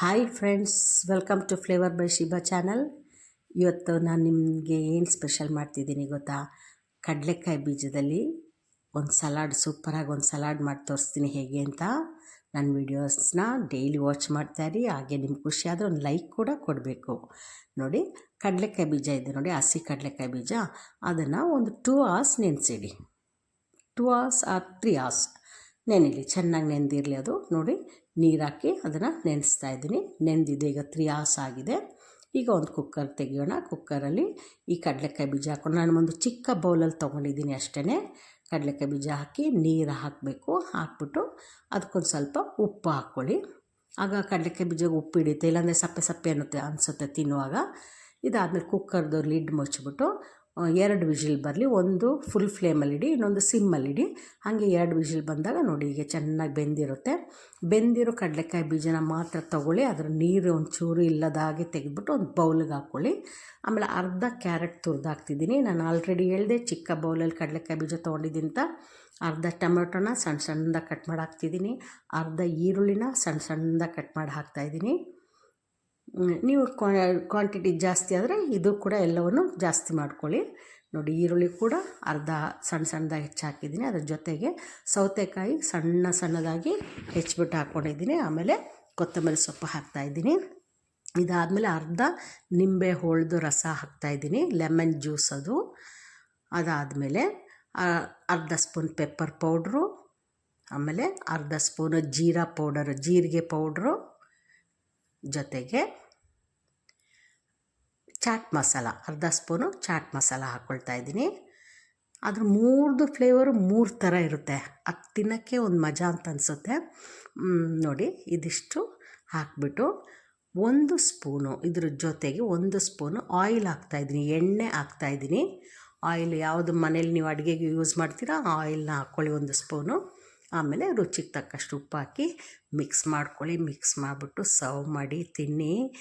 Hi friends, welcome to flavour by Shiba channel. ಇವತ್ತು ನಾನು ನಿಮಗೆ ಏನು ಸ್ಪೆಷಲ್ ಮಾಡ್ತಿದ್ದೀನಿ ಗೊತ್ತಾ? ಕಡಲೆಕಾಯಿ ಬೀಜದಲ್ಲಿ ಒಂದು ಸಲಾಡ್ ಸೂಪರಾಗಿ ಒಂದು ಸಲಾಡ್ ಮಾಡಿ ತೋರಿಸ್ತೀನಿ. ಹೇಗೆ ಅಂತ ನನ್ನ ವೀಡಿಯೋಸ್ನ ಡೈಲಿ ವಾಚ್ ಮಾಡ್ತಾ ಇರಿ. ಹಾಗೆ ನಿಮ್ಗೆ ಖುಷಿ ಆದರೆ ಒಂದು ಲೈಕ್ ಕೂಡ ಕೊಡಬೇಕು. ನೋಡಿ, ಕಡಲೆಕಾಯಿ ಬೀಜ ಇದೆ ನೋಡಿ, ಹಸಿ ಕಡಲೆಕಾಯಿ ಬೀಜ. ಅದನ್ನು ಒಂದು two hours ನೆನೆಸಿಡಿ. Two hours or three hours ನೆನಿಲಿ, ಚೆನ್ನಾಗಿ ನೆಂದಿರಲಿ ಅದು. ನೋಡಿ ನೀರು ಹಾಕಿ ಅದನ್ನು ನೆನೆಸ್ತಾ ಇದ್ದೀನಿ. ನೆಂದಿದೆ ಈಗ ತ್ರೀ ಅವರ್ಸ್ ಆಗಿದೆ. ಈಗ ಒಂದು ಕುಕ್ಕರ್ ತೆಗಿಯೋಣ. ಕುಕ್ಕರಲ್ಲಿ ಈ ಕಡಲೆಕಾಯಿ ಬೀಜ ಹಾಕೊಂಡು ನಾನು ಒಂದು ಚಿಕ್ಕ ಬೌಲಲ್ಲಿ ತೊಗೊಂಡಿದ್ದೀನಿ ಅಷ್ಟೇ ಕಡಲೆಕಾಯಿ ಬೀಜ ಹಾಕಿ ನೀರು ಹಾಕಬೇಕು. ಹಾಕ್ಬಿಟ್ಟು ಅದಕ್ಕೊಂದು ಸ್ವಲ್ಪ ಉಪ್ಪು ಹಾಕ್ಕೊಳ್ಳಿ. ಆಗ ಕಡಲೆಕಾಯಿ ಬೀಜ ಉಪ್ಪು ಹಿಡಿಯುತ್ತೆ. ಇಲ್ಲಾಂದರೆ ಸಪ್ಪೆ ಸಪ್ಪೆ ಅನ್ನುತ್ತೆ, ಅನಿಸುತ್ತೆ ತಿನ್ನುವಾಗ. ಇದಾದಮೇಲೆ ಕುಕ್ಕರ್ದು ಲಿಡ್ ಮುಚ್ಚಿಬಿಟ್ಟು ಎರಡು ವಿಷಿಲ್ ಬರಲಿ. ಒಂದು ಫುಲ್ ಫ್ಲೇಮಲ್ಲಿಡಿ ಇನ್ನೊಂದು ಸಿಮ್ಮಲ್ಲಿಡಿ ಹಾಗೆ ಎರಡು ವಿಷಿಲ್ ಬಂದಾಗ ನೋಡಿ ಈಗ ಚೆನ್ನಾಗಿ ಬೆಂದಿರುತ್ತೆ. ಬೆಂದಿರೋ ಕಡಲೆಕಾಯಿ ಬೀಜನ ಮಾತ್ರ ತಗೊಳ್ಳಿ. ಅದರ ನೀರು ಒಂಚೂರು ಇಲ್ಲದಾಗೆ ತೆಗೆದ್ಬಿಟ್ಟು ಒಂದು ಬೌಲ್ಗೆ ಹಾಕ್ಕೊಳ್ಳಿ. ಆಮೇಲೆ ಅರ್ಧ ಕ್ಯಾರೆಟ್ ತುರಿದಾಕ್ತಿದ್ದೀನಿ ನಾನು ಆಲ್ರೆಡಿ ಹೇಳಿದೆ, ಚಿಕ್ಕ ಬೌಲಲ್ಲಿ ಕಡಲೆಕಾಯಿ ಬೀಜ ತೊಗೊಂಡಿದ್ದಿಂತ ಅರ್ಧ ಟೊಮೆಟೊನ ಸಣ್ಣ ಸಣ್ಣದಾಗಿ ಕಟ್ ಮಾಡಿ ಹಾಕ್ತಿದ್ದೀನಿ. ಅರ್ಧ ಈರುಳ್ಳಿನ ಸಣ್ಣ ಸಣ್ಣದಾಗಿ ಕಟ್ ಮಾಡಿ ಹಾಕ್ತಾಯಿದ್ದೀನಿ ನೀವು ಕ್ವಾಂಟಿಟಿ ಜಾಸ್ತಿ ಆದರೆ ಇದು ಕೂಡ ಎಲ್ಲವನ್ನು ಜಾಸ್ತಿ ಮಾಡ್ಕೊಳ್ಳಿ. ನೋಡಿ, ಈರುಳ್ಳಿ ಕೂಡ ಅರ್ಧ ಸಣ್ಣ ಸಣ್ಣದಾಗಿ ಹೆಚ್ಚಾಕಿದ್ದೀನಿ. ಅದ್ರ ಜೊತೆಗೆ ಸೌತೆಕಾಯಿ ಸಣ್ಣ ಸಣ್ಣದಾಗಿ ಹೆಚ್ಚಿಬಿಟ್ಟು ಹಾಕ್ಕೊಂಡಿದ್ದೀನಿ ಆಮೇಲೆ ಕೊತ್ತಂಬರಿ ಸೊಪ್ಪು ಹಾಕ್ತಾಯಿದ್ದೀನಿ ಇದಾದಮೇಲೆ ಅರ್ಧ ನಿಂಬೆ ಹೋಳ್ದು ರಸ ಹಾಕ್ತಾಯಿದ್ದೀನಿ ಲೆಮನ್ ಜ್ಯೂಸ್ ಅದು. ಅದಾದಮೇಲೆ ಅರ್ಧ ಸ್ಪೂನ್ ಪೆಪ್ಪರ್ ಪೌಡ್ರು. ಆಮೇಲೆ ಅರ್ಧ ಸ್ಪೂನು ಜೀರಾ ಪೌಡರ್, ಜೀರಿಗೆ ಪೌಡ್ರು. ಜೊತೆಗೆ ಚಾಟ್ ಮಸಾಲ, ಅರ್ಧ ಸ್ಪೂನು ಚಾಟ್ ಮಸಾಲ ಹಾಕ್ಕೊಳ್ತಾ ಇದ್ದೀನಿ. ಅದ್ರ ಮೂರ್ದು ಫ್ಲೇವರು ಮೂರು ಥರ ಇರುತ್ತೆ. ಅದು ತಿನ್ನೋಕ್ಕೆ ಒಂದು ಮಜಾ ಅಂತ ಅನಿಸುತ್ತೆ. ನೋಡಿ, ಇದಿಷ್ಟು ಹಾಕ್ಬಿಟ್ಟು ಒಂದು ಸ್ಪೂನು, ಇದ್ರ ಜೊತೆಗೆ ಒಂದು ಸ್ಪೂನು ಆಯಿಲ್ ಹಾಕ್ತಾಯಿದ್ದೀನಿ ಎಣ್ಣೆ ಹಾಕ್ತಾಯಿದ್ದೀನಿ ಆಯಿಲ್ ಯಾವುದು ಮನೇಲಿ ನೀವು ಅಡುಗೆಗೆ ಯೂಸ್ ಮಾಡ್ತೀರಾ ಆಯಿಲ್ನ ಹಾಕ್ಕೊಳ್ಳಿ ಒಂದು ಸ್ಪೂನು. ಆಮೇಲೆ ರುಚಿಗೆ ತಕ್ಕಷ್ಟು ಉಪ್ಪು ಹಾಕಿ ಮಿಕ್ಸ್ ಮಾಡ್ಕೊಳ್ಳಿ, ಮಿಕ್ಸ್ ಮಾಡಿಬಿಟ್ಟು ಸರ್ವ್ ಮಾಡಿ ತಿನ್ನಿ.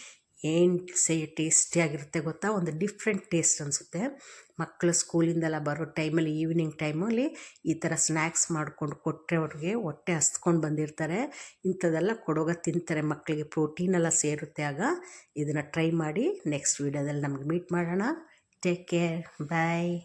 ಏನು ಸೇ ಟೇಸ್ಟಿಯಾಗಿರುತ್ತೆ ಗೊತ್ತಾ? ಒಂದು ಡಿಫ್ರೆಂಟ್ ಟೇಸ್ಟ್ ಅನಿಸುತ್ತೆ. ಮಕ್ಕಳು ಸ್ಕೂಲಿಂದೆಲ್ಲ ಬರೋ ಟೈಮಲ್ಲಿ, ಈವ್ನಿಂಗ್ ಟೈಮಲ್ಲಿ ಈ ಥರ ಸ್ನ್ಯಾಕ್ಸ್ ಮಾಡ್ಕೊಂಡು ಕೊಟ್ಟರೆ ಅವ್ರಿಗೆ ಹೊಟ್ಟೆ ಹಸ್ಕೊಂಡು ಬಂದಿರ್ತಾರೆ. ಇಂಥದ್ದೆಲ್ಲ ಕೊಡೋಗ ತಿಂತಾರೆ ಮಕ್ಕಳಿಗೆ ಪ್ರೋಟೀನೆಲ್ಲ ಸೇರುತ್ತೆ ಆಗ. ಇದನ್ನು ಟ್ರೈ ಮಾಡಿ ನೆಕ್ಸ್ಟ್ ವೀಡಿಯೋದಲ್ಲಿ ನಮಗೆ ಮೀಟ್ ಮಾಡೋಣ. Take care. ಬಾಯ್.